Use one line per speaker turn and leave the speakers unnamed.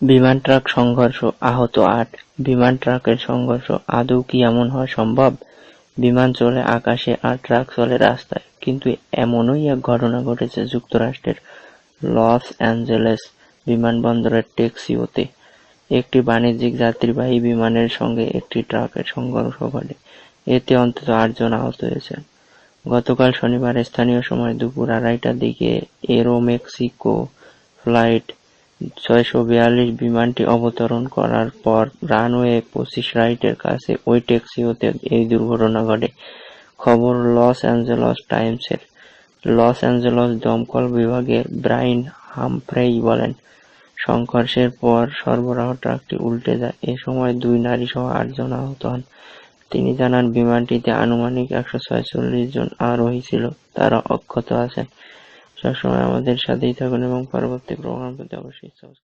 বিমান ট্রাক সংঘর্ষ আহত আট। বিমান ট্রাকের সংঘর্ষ আদৌ কি এমন হওয়া সম্ভব? বিমান চলে আকাশে আর ট্রাক চলে রাস্তায়। কিন্তু এমনই এক ঘটনা ঘটেছে যুক্তরাষ্ট্রের লস অ্যাঞ্জেলেস বিমানবন্দরের টেক্সিওতে। একটি বাণিজ্যিক যাত্রীবাহী বিমানের সঙ্গে একটি ট্রাকের সংঘর্ষ ঘটে। এতে অন্তত আটজন আহত হয়েছেন। গতকাল শনিবার স্থানীয় সময় দুপুর আড়াইটার দিকে এরোমেক্সিকো ফ্লাইট ছয়শো বিয়াল্লিশ বিমানটি অবতরণ করার পর রানওয়ে পঁচিশ রাইটের কাছে ওই ট্যাক্সিওতে এই দুর্ঘটনা ঘটে। খবর লস অ্যাঞ্জেলস টাইমসের। লস অ্যাঞ্জেলস দমকল বিভাগের ব্রাইন হামফ্রেই বলেন, সংঘর্ষের পর সরবরাহ ট্রাকটি উল্টে যায়। এ সময় দুই নারী সহ আটজন আহত হন। তিনি জানান, বিমানটিতে আনুমানিক একশো ছয়চল্লিশ জন আরোহী ছিল। তারা অক্ষত আছেন। সবসময় আমাদের সাথেই থাকুন এবং পরবর্তী প্রোগ্রাম পেতে অবশ্যই